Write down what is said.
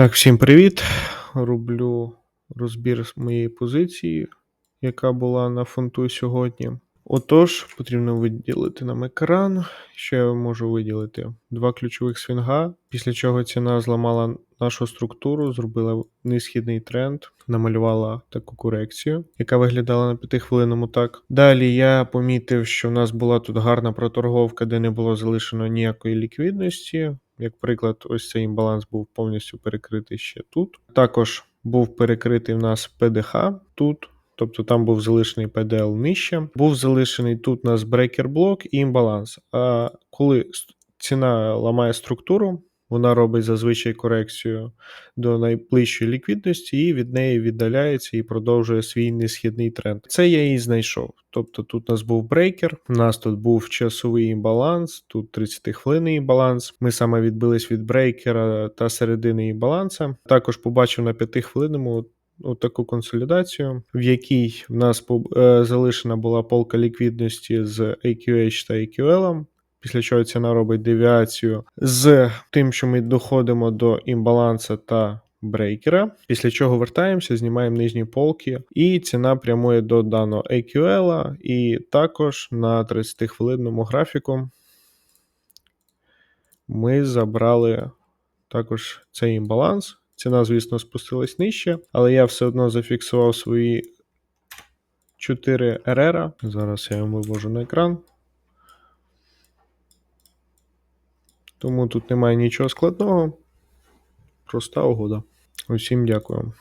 Так, всім привіт. Роблю розбір моєї позиції, яка була на фронту сьогодні. Отож, потрібно виділити нам екран. Що я можу виділити? Два ключових свінга, після чого ціна зламала нашу структуру, зробила низхідний тренд, намалювала таку корекцію, яка виглядала на п'ятихвилинному так. Далі я помітив, що в нас була тут гарна проторговка, де не було залишено ніякої ліквідності. Як приклад, ось цей імбаланс був повністю перекритий ще тут. Також був перекритий в нас ПДХ тут. Тобто там був залишений ПДЛ нижче, був залишений тут у нас брейкер-блок і імбаланс. А коли ціна ламає структуру, вона робить зазвичай корекцію до найближчої ліквідності, і від неї віддаляється і продовжує свій несхідний тренд. Це я і знайшов. Тобто тут у нас був брейкер, у нас тут був часовий імбаланс, тут 30-хвилинний імбаланс. Ми саме відбились від брейкера та середини імбаланса. Також побачив на 5-хвилинному таку консолідацію, в якій в нас е, залишена була полка ліквідності з AQH та AQL. Після чого ціна робить девіацію з тим, що ми доходимо до імбаланса та брейкера, після чого вертаємося, знімаємо нижні полки, і ціна прямує до даного AQL, і також на 30-хвилинному графіку ми забрали також цей імбаланс. Ціна, звісно, спустилась нижче, але я все одно зафіксував свої 4 РР. Зараз я вам вивожу на екран. Тому тут немає нічого складного. Проста угода. Усім дякую.